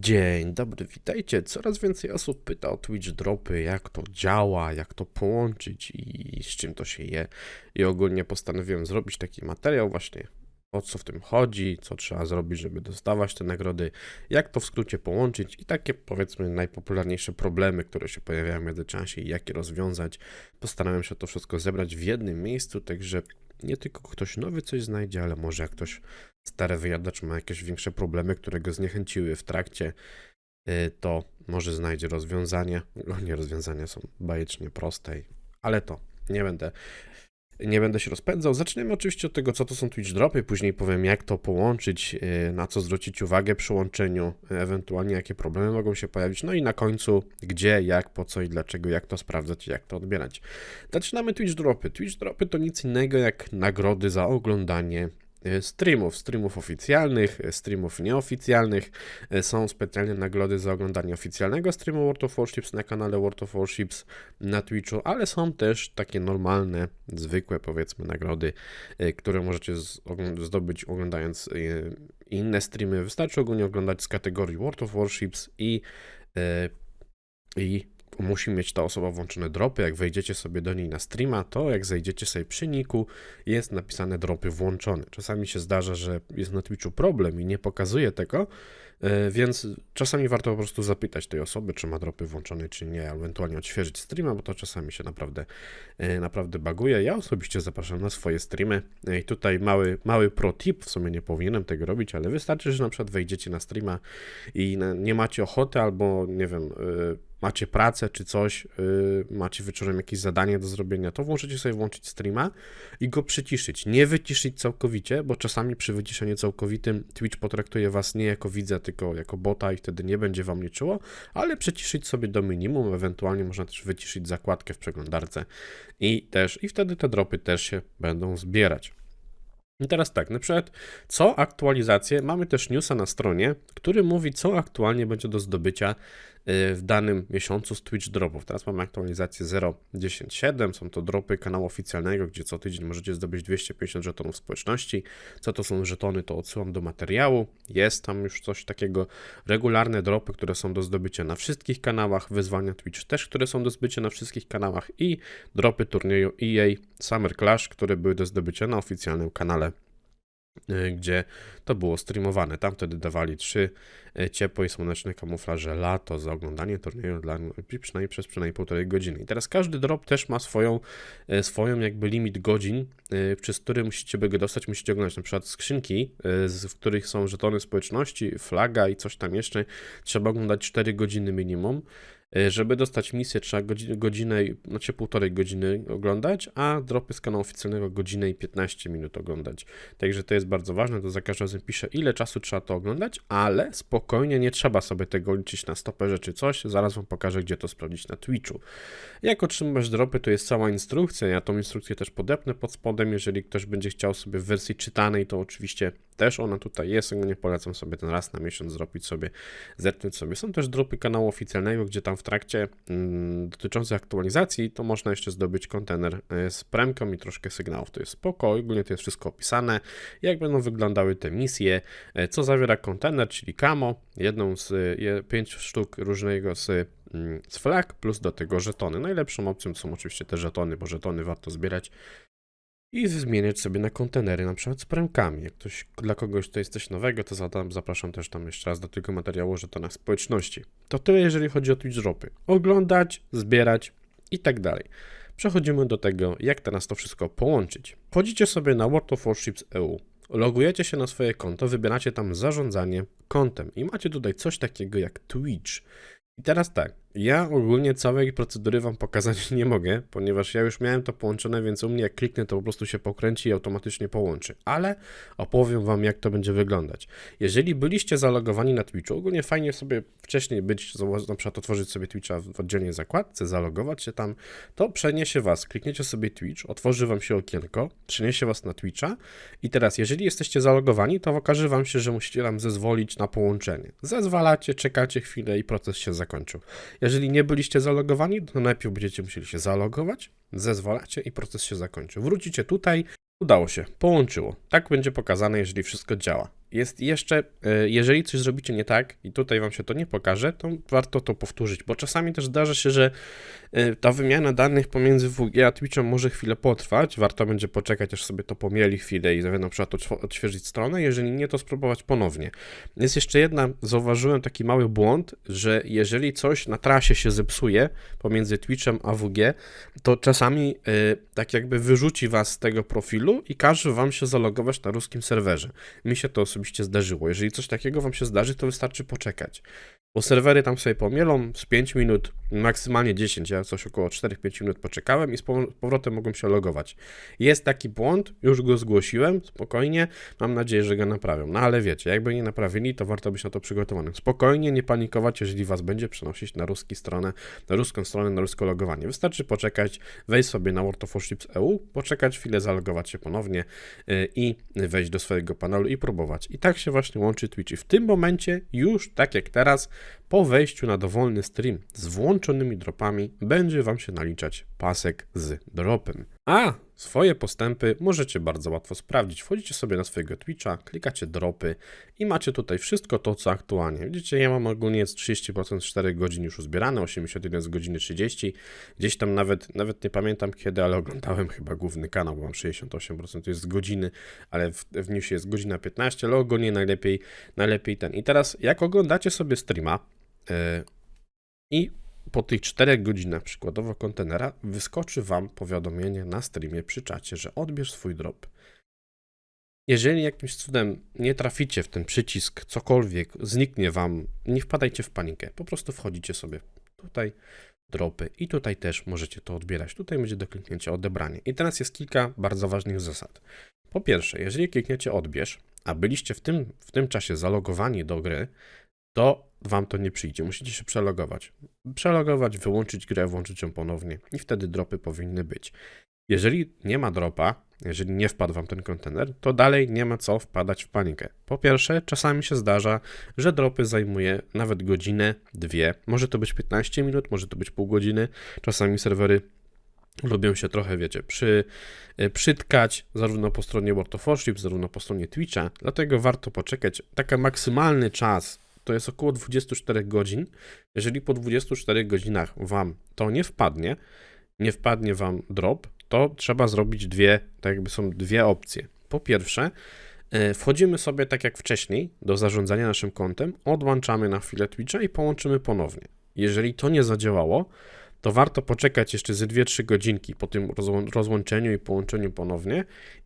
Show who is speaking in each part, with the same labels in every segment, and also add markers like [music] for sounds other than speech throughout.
Speaker 1: Dzień dobry, witajcie. Coraz więcej osób pyta o Twitch Dropy, jak to działa, jak to połączyć i z czym to się je. I ogólnie postanowiłem zrobić taki materiał właśnie, o co w tym chodzi, co trzeba zrobić, żeby dostawać te nagrody, jak to w skrócie połączyć i takie powiedzmy najpopularniejsze problemy, które się pojawiają w międzyczasie i jak je rozwiązać. Postanowiłem się to wszystko zebrać w jednym miejscu, także nie tylko ktoś nowy coś znajdzie, ale może jak ktoś stary wyjadacz ma jakieś większe problemy, które go zniechęciły w trakcie, y, to może znajdzie rozwiązanie. Ogólnie rozwiązania są bajecznie proste, ale to nie będę. Nie będę się rozpędzał. Zaczniemy oczywiście od tego, co to są Twitch Dropy, później powiem, jak to połączyć, y, na co zwrócić uwagę przy łączeniu, y, ewentualnie jakie problemy mogą się pojawić, no i na końcu, gdzie, jak, po co i dlaczego, jak to sprawdzać jak to odbierać. Zaczynamy Twitch Dropy. Twitch Dropy to nic innego jak nagrody za oglądanie streamów, streamów oficjalnych, e, streamów nieoficjalnych. E, Są specjalne nagrody za oglądanie oficjalnego streamu World of Warships na kanale World of Warships na Twitchu, ale są też takie normalne, zwykłe powiedzmy nagrody, które możecie zdobyć oglądając inne streamy. Wystarczy ogólnie oglądać z kategorii World of Warships i, i musi mieć ta osoba włączone dropy. Jak wejdziecie sobie do niej na streama, to jak zejdziecie sobie przy niku, jest napisane dropy włączone. Czasami się zdarza, że jest na Twitchu problem i nie pokazuje tego, e, więc czasami warto po prostu zapytać tej osoby, czy ma dropy włączone, czy nie, ewentualnie odświeżyć streama, bo to czasami się naprawdę, e, naprawdę baguje. Ja osobiście zapraszam na swoje streamy E, i tutaj mały, mały pro tip, w sumie nie powinienem tego robić, ale wystarczy, że na przykład wejdziecie na streama i nie macie ochoty albo, nie wiem, macie pracę czy coś, yy, macie wieczorem jakieś zadanie do zrobienia, to możecie sobie włączyć streama i go przyciszyć. Nie wyciszyć całkowicie, bo czasami przy wyciszeniu całkowitym Twitch potraktuje was nie jako widza, tylko jako bota i wtedy nie będzie wam liczyło, ale przyciszyć sobie do minimum, ewentualnie można też wyciszyć zakładkę w przeglądarce i też, i wtedy te dropy też się będą zbierać. I teraz tak, na przykład co aktualizacje, mamy też newsa na stronie, który mówi, co aktualnie będzie do zdobycia y, w danym miesiącu z Twitch dropów. Teraz mamy aktualizację 0.10.7, są to dropy kanału oficjalnego, gdzie co tydzień możecie zdobyć 250 żetonów społeczności. Co to są żetony, to odsyłam do materiału. Jest tam już coś takiego, regularne dropy, które są do zdobycia na wszystkich kanałach, wyzwania Twitch też, które są do zdobycia na wszystkich kanałach i dropy turnieju EA Summer Clash, które były do zdobycia na oficjalnym kanale y, gdzie to było streamowane. Tam wtedy dawali trzy y, ciepłe i słoneczne kamuflaże lato za oglądanie turnieju dla przynajmniej przez przynajmniej półtorej godziny. I teraz każdy drop też ma swoją, y, swoją jakby limit godzin, y, przez który musicie, by go dostać, musicie oglądać na przykład skrzynki, y, w których są żetony społeczności, flaga i coś tam jeszcze. Trzeba oglądać 4 godziny minimum. Y, Żeby dostać misję, trzeba godzinę, godzinę, znaczy półtorej godziny oglądać, a dropy z kanału oficjalnego godzinę i 15 minut oglądać. Także to jest bardzo ważne, to za każdym razem piszę, ile czasu trzeba to oglądać, ale spokojnie nie trzeba sobie tego liczyć na stoperze czy coś. Zaraz Wam pokażę, gdzie to sprawdzić na Twitchu. Jak otrzymać dropy, to jest cała instrukcja. Ja tą instrukcję też podepnę pod spodem. Jeżeli ktoś będzie chciał sobie w wersji czytanej, to oczywiście też ona tutaj jest. Nie polecam sobie ten raz na miesiąc zrobić sobie, zerknąć sobie. Są też dropy kanału oficjalnego, gdzie tam w trakcie mm, dotyczących aktualizacji, to można jeszcze zdobyć kontener e, z premką i troszkę sygnałów. To jest spoko, ogólnie to jest wszystko opisane, jak będą wyglądały te misje, e, co zawiera kontener, czyli camo, jedną z e, je- pięć sztuk różnego z mm, z flag, plus do tego żetony. Najlepszą opcją są oczywiście te żetony, bo żetony warto zbierać i zmieniać sobie na kontenery, na przykład z premkami. Jak ktoś, dla kogoś to jest coś nowego, to zadam, zapraszam też tam jeszcze raz do tego materiału o żetonach społeczności. To tyle, jeżeli chodzi o Twitch dropy. Oglądać, zbierać i tak dalej. Przechodzimy do tego, jak teraz to wszystko połączyć. Wchodzicie sobie na World of Warships EU. Logujecie się na swoje konto, wybieracie tam zarządzanie kontem i macie tutaj coś takiego jak Twitch. I teraz tak, ja ogólnie całej procedury Wam pokazać [laughs] nie mogę, ponieważ ja już miałem to połączone, więc u mnie jak kliknę, to po prostu się pokręci i automatycznie połączy. Ale opowiem Wam, jak to będzie wyglądać. Jeżeli byliście zalogowani na Twitchu, ogólnie fajnie sobie wcześniej być, na przykład otworzyć sobie Twitcha w oddzielnej zakładce, zalogować się tam, to przeniesie Was, klikniecie sobie Twitch, otworzy Wam się okienko, przeniesie Was na Twitcha i teraz, jeżeli jesteście zalogowani, to okaże Wam się, że musicie tam zezwolić na połączenie. Zezwalacie, czekacie chwilę i proces się zakończył. Jeżeli nie byliście zalogowani, to najpierw będziecie musieli się zalogować, zezwalacie i proces się zakończy. Wrócicie tutaj, udało się, połączyło. Tak będzie pokazane, jeżeli wszystko działa. Jest jeszcze, e, jeżeli coś zrobicie nie tak i tutaj wam się to nie pokaże, to warto to powtórzyć, bo czasami też zdarza się, że e, ta wymiana danych pomiędzy WG a Twitchem może chwilę potrwać, warto będzie poczekać, aż sobie to pomieli chwilę i na przykład odśw- odświeżyć stronę, jeżeli nie, to spróbować ponownie. Jest jeszcze jedna, zauważyłem taki mały błąd, że jeżeli coś na trasie się zepsuje pomiędzy Twitchem a WG, to czasami y, tak jakby wyrzuci was z tego profilu i każe wam się zalogować na ruskim serwerze. Mi się to osobiście zdarzyło. Jeżeli coś takiego wam się zdarzy, to wystarczy poczekać. Bo serwery tam sobie pomielą z 5 minut, maksymalnie 10, ja coś około 4-5 minut poczekałem i z pow- powrotem mogłem się logować. Jest taki błąd, już go zgłosiłem, spokojnie, mam nadzieję, że go naprawią. No ale wiecie, jakby nie naprawili, to warto być na to przygotowanym. Spokojnie, nie panikować, jeżeli was będzie przenosić na ruski stronę, na ruską stronę, na ruskie logowanie. Wystarczy poczekać, wejść sobie na World of Warships EU, poczekać chwilę, zalogować się ponownie yy, i wejść do swojego panelu i próbować. I tak się właśnie łączy Twitch. I w tym momencie, już tak jak teraz, po wejściu na dowolny stream z włączonymi dropami, będzie Wam się naliczać pasek z dropem. A swoje postępy możecie bardzo łatwo sprawdzić. Wchodzicie sobie na swojego Twitcha, klikacie dropy i macie tutaj wszystko to, co aktualnie. Widzicie, ja mam ogólnie z 30% 4 godzin już uzbierane, 81 z godziny 30. Gdzieś tam nawet, nawet nie pamiętam kiedy, ale oglądałem chyba główny kanał, bo mam 68% to jest z godziny, ale w, w newsie jest godzina 15, ale ogólnie najlepiej, najlepiej ten. I teraz, jak oglądacie sobie streama i po tych 4 godzinach przykładowo kontenera wyskoczy Wam powiadomienie na streamie przy czacie, że odbierz swój drop. Jeżeli jakimś cudem nie traficie w ten przycisk, cokolwiek zniknie Wam, nie wpadajcie w panikę. Po prostu wchodzicie sobie tutaj, dropy i tutaj też możecie to odbierać. Tutaj będzie do kliknięcia odebranie. I teraz jest kilka bardzo ważnych zasad. Po pierwsze, jeżeli klikniecie odbierz, a byliście w tym, w tym czasie zalogowani do gry, to wam to nie przyjdzie. Musicie się przelogować. Przelogować, wyłączyć grę, włączyć ją ponownie i wtedy dropy powinny być. Jeżeli nie ma dropa, jeżeli nie wpadł wam ten kontener, to dalej nie ma co wpadać w panikę. Po pierwsze, czasami się zdarza, że dropy zajmuje nawet godzinę, dwie, może to być 15 minut, może to być pół godziny. Czasami serwery lubią się trochę, wiecie, przy, przytkać zarówno po stronie World of zarówno po stronie Twitcha, dlatego warto poczekać. Taki maksymalny czas to jest około 24 godzin. Jeżeli po 24 godzinach wam to nie wpadnie, nie wpadnie wam drop, to trzeba zrobić dwie, tak jakby są dwie opcje. Po pierwsze, wchodzimy sobie tak jak wcześniej do zarządzania naszym kontem, odłączamy na chwilę Twitcha i połączymy ponownie. Jeżeli to nie zadziałało, to warto poczekać jeszcze ze 2-3 godzinki po tym rozłączeniu i połączeniu ponownie.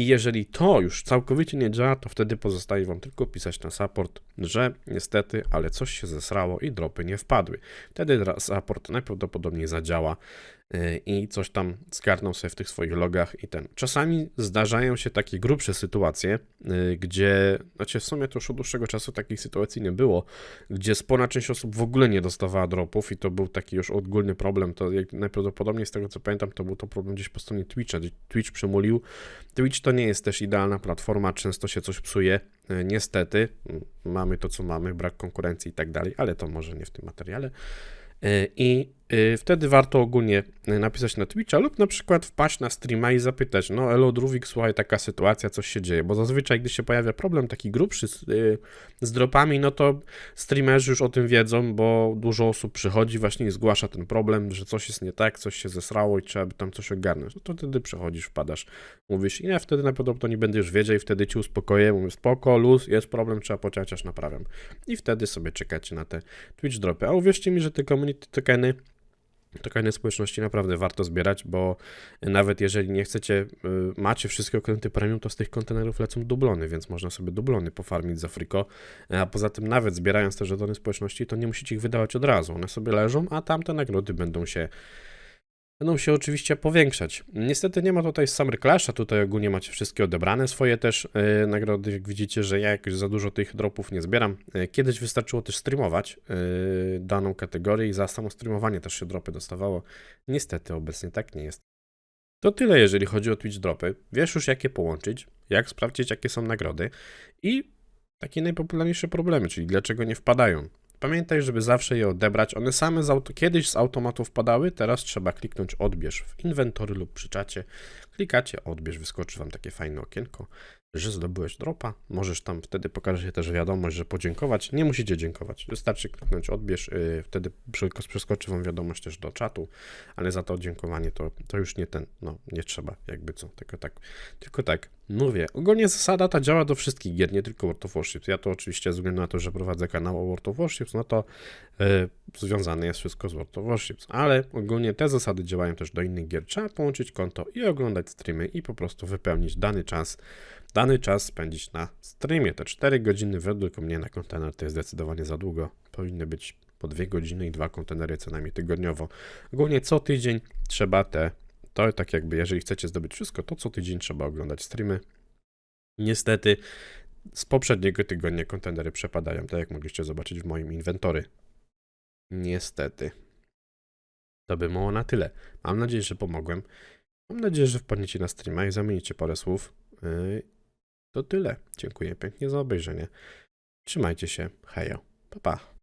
Speaker 1: I jeżeli to już całkowicie nie działa, to wtedy pozostaje Wam tylko pisać na support, że niestety, ale coś się zesrało i dropy nie wpadły. Wtedy support najprawdopodobniej zadziała i coś tam zgarną sobie w tych swoich logach i ten. Czasami zdarzają się takie grubsze sytuacje, gdzie, znaczy w sumie to już od dłuższego czasu takich sytuacji nie było, gdzie spora część osób w ogóle nie dostawała dropów i to był taki już ogólny problem, to najprawdopodobniej z tego co pamiętam, to był to problem gdzieś po stronie Twitcha, Twitch przemulił. Twitch to nie jest też idealna platforma, często się coś psuje, niestety, mamy to co mamy, brak konkurencji i tak dalej, ale to może nie w tym materiale. I wtedy warto ogólnie napisać na Twitcha lub na przykład wpaść na streama i zapytać, no elo Druwik, słuchaj, taka sytuacja, coś się dzieje, bo zazwyczaj, gdy się pojawia problem taki grubszy z, z dropami, no to streamerzy już o tym wiedzą, bo dużo osób przychodzi właśnie i zgłasza ten problem, że coś jest nie tak, coś się zesrało i trzeba by tam coś ogarnąć, no to wtedy przychodzisz, wpadasz, mówisz i ja wtedy najprawdopodobniej będę już wiedział i wtedy ci uspokoję, mówię spoko, luz, jest problem, trzeba poczekać aż naprawiam i wtedy sobie czekacie na te Twitch dropy, a uwierzcie mi, że te community tokeny Tokeny społeczności naprawdę warto zbierać, bo nawet jeżeli nie chcecie, macie wszystkie okręty premium, to z tych kontenerów lecą dublony, więc można sobie dublony pofarmić za friko. A poza tym, nawet zbierając te żetony społeczności, to nie musicie ich wydawać od razu. One sobie leżą, a tamte nagrody będą się będą się oczywiście powiększać. Niestety nie ma tutaj Summer Clasha, tutaj ogólnie macie wszystkie odebrane swoje też yy, nagrody, jak widzicie, że ja jakoś za dużo tych dropów nie zbieram. Yy, kiedyś wystarczyło też streamować yy, daną kategorię i za samo streamowanie też się dropy dostawało. Niestety obecnie tak nie jest. To tyle, jeżeli chodzi o Twitch dropy. Wiesz już, jakie połączyć, jak sprawdzić, jakie są nagrody i takie najpopularniejsze problemy, czyli dlaczego nie wpadają. Pamiętaj, żeby zawsze je odebrać. One same z auto, kiedyś z automatu wpadały, teraz trzeba kliknąć odbierz w inwentory lub przy czacie. Klikacie odbierz, wyskoczy Wam takie fajne okienko że zdobyłeś dropa. Możesz tam wtedy pokaże się też wiadomość, że podziękować. Nie musicie dziękować. Wystarczy kliknąć odbierz, yy, wtedy przeskoczy wam wiadomość też do czatu, ale za to dziękowanie to, to już nie ten, no nie trzeba, jakby co, tylko tak, tylko tak, mówię, ogólnie zasada ta działa do wszystkich gier, nie tylko World of Warships. Ja to oczywiście ze względu na to, że prowadzę kanał o World of Warships, no to yy, związane jest wszystko z World of Warships, ale ogólnie te zasady działają też do innych gier. Trzeba połączyć konto i oglądać streamy i po prostu wypełnić dany czas dany czas spędzić na streamie. Te 4 godziny według mnie na kontener to jest zdecydowanie za długo. Powinny być po 2 godziny i dwa kontenery co najmniej tygodniowo. Ogólnie co tydzień trzeba te, to tak jakby, jeżeli chcecie zdobyć wszystko, to co tydzień trzeba oglądać streamy. Niestety z poprzedniego tygodnia kontenery przepadają, tak jak mogliście zobaczyć w moim inwentory. Niestety. To by było na tyle. Mam nadzieję, że pomogłem. Mam nadzieję, że wpadniecie na streama i zamienicie parę słów. Yy, to tyle. Dziękuję pięknie za obejrzenie. Trzymajcie się. Hejo. Pa, pa.